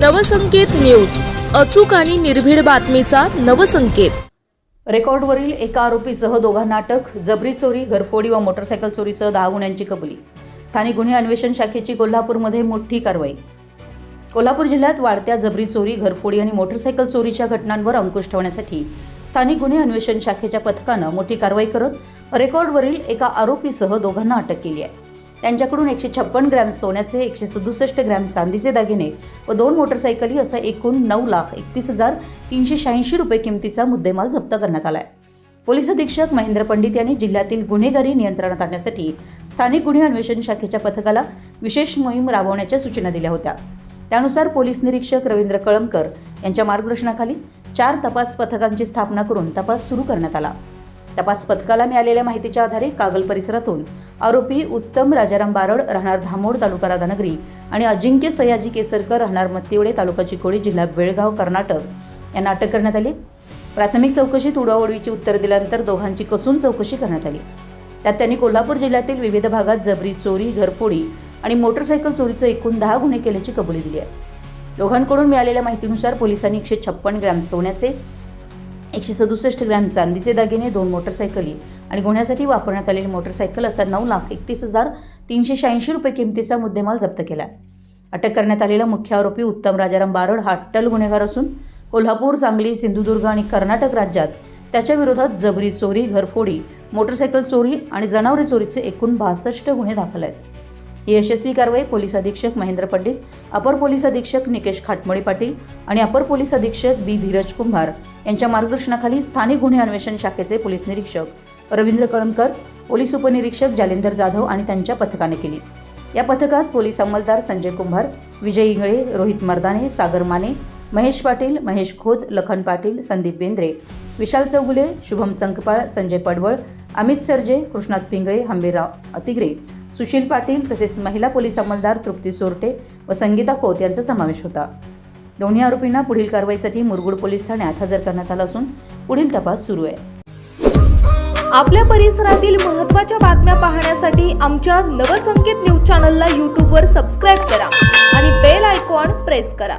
Navsanket news. अचूक आणि निर्भीड बातमीचा नवसंकेत. रेकॉर्डवरील एका आरोपीसह दोघांना अटक जबरी चोरी घरफोडी व मोटरसायकल चोरीसह दहा गुन्ह्यांची कबुली. स्थानिक गुन्हे अन्वेषण शाखेची कोल्हापूरमध्ये मोठी कारवाई. कोल्हापूर जिल्ह्यात वाढत्या जबरी चोरी घरफोडी आणि मोटरसायकल चोरीच्या घटनांवर अंकुश ठेवण्यासाठी स्थानिक गुन्हे अन्वेषण शाखेच्या पथकानं मोठी कारवाई करत रेकॉर्डवरील एका आरोपीसह दोघांना अटक केली आहे. त्यांच्याकडून एकशे छप्पन ग्रॅम सोन्याचे एकशे सदुसष्ट ग्रॅम चांदीचे दागिने व दोन मोटरसायकली असा एकूण नऊ लाख एकतीस हजार तीनशे शहाऐंशी रुपये किमतीचा मुद्देमाल जप्त करण्यात आला आहे पोलीस अधीक्षक महेंद्र पंडित यांनी जिल्ह्यातील गुन्हेगारी नियंत्रणात आणण्यासाठी स्थानिक गुन्हे अन्वेषण शाखेच्या पथकाला विशेष मोहीम राबवण्याच्या सूचना दिल्या होत्या. त्यानुसार पोलीस निरीक्षक रवींद्र कळमकर यांच्या मार्गदर्शनाखाली चार तपास पथकांची स्थापना करून तपास सुरू करण्यात आला. तपास पथकाला मिळालेल्या माहितीच्या आधारे कागल परिसरातून आरोपी उत्तम राजाराम बारड राहणार धामोड तालुका राधानगरी आणि अजिंक्य सयाजी केसरकर राहणार मत्तिवडे तालुका चिकोडी जिल्हा बेळगाव कर्नाटक. यांना अटक करण्यात आली. प्राथमिक चौकशीत उडवाउडवीची उत्तर दिल्यानंतर दोघांची कसून चौकशी करण्यात आली. त्यात त्यांनी कोल्हापूर जिल्ह्यातील विविध भागात जबरी चोरी घरफोडी आणि मोटरसायकल चोरीचे एकूण दहा गुन्हे केल्याची कबुली दिली आहे. दोघांकडून मिळालेल्या माहितीनुसार पोलिसांनी एकशे छप्पन ग्रॅम सोन्याचे एकशे सदुसष्ट ग्रॅम चांदीचे दागिने दोन मोटरसायकली आणि गुन्ह्यासाठी वापरण्यात आलेली मोटरसायकल असा नऊ लाख एकतीस हजार तीनशे शहाऐंशी रुपये किमतीचा मुद्देमाल जप्त केला. अटक करण्यात आलेला मुख्य आरोपी उत्तम राजाराम बारड हा अट्टल गुन्हेगार असून कोल्हापूर सांगली सिंधुदुर्ग आणि कर्नाटक राज्यात त्याच्या विरोधात जबरी चोरी घरफोडी मोटरसायकल चोरी आणि जनावरे चोरीचे एकूण बासष्ट गुन्हे दाखल आहेत. यशस्वी कारवाई पोलीस अधीक्षक महेंद्र पंडित अपर पोलीस अधीक्षक निकेश खाटमळे पाटील आणि अपर पोलीस अधीक्षक बी. धीरज कुंभार यांच्या मार्गदर्शनाखाली स्थानिक गुन्हे अन्वेषण शाखेचे पोलीस निरीक्षक रवींद्र कळमकर पोलीस उपनिरीक्षक जालिंदर जाधव आणि त्यांच्या पथकाने केली. या पथकात पोलीस अंमलदार संजय कुंभार विजय इंगळे रोहित मर्दाने सागर माने महेश पाटील महेश खोत लखन पाटील संदीप बेंद्रे विशाल चौगुले शुभम संकपाळ संजय पडवळ अमित सरजे कृष्णात पिंगळे हंबीरराव अतिग्रे सुशील पाटील तसेच महिला पोलीस अंमलदार तृप्ती सोरटे व संगीता खोत यांचा समावेश होता. दोन्ही आरोपींना पुढील कारवाईसाठी मुरगुड पोलीस ठाण्यात हजर करण्यात आला असून पुढील तपास सुरू आहे. आपल्या परिसरातील महत्त्वाच्या बातम्या पाहण्यासाठी आमच्या नवसंकेत न्यूज चॅनलला यूट्यूबवर सबस्क्राईब करा आणि बेल आयकॉन प्रेस करा.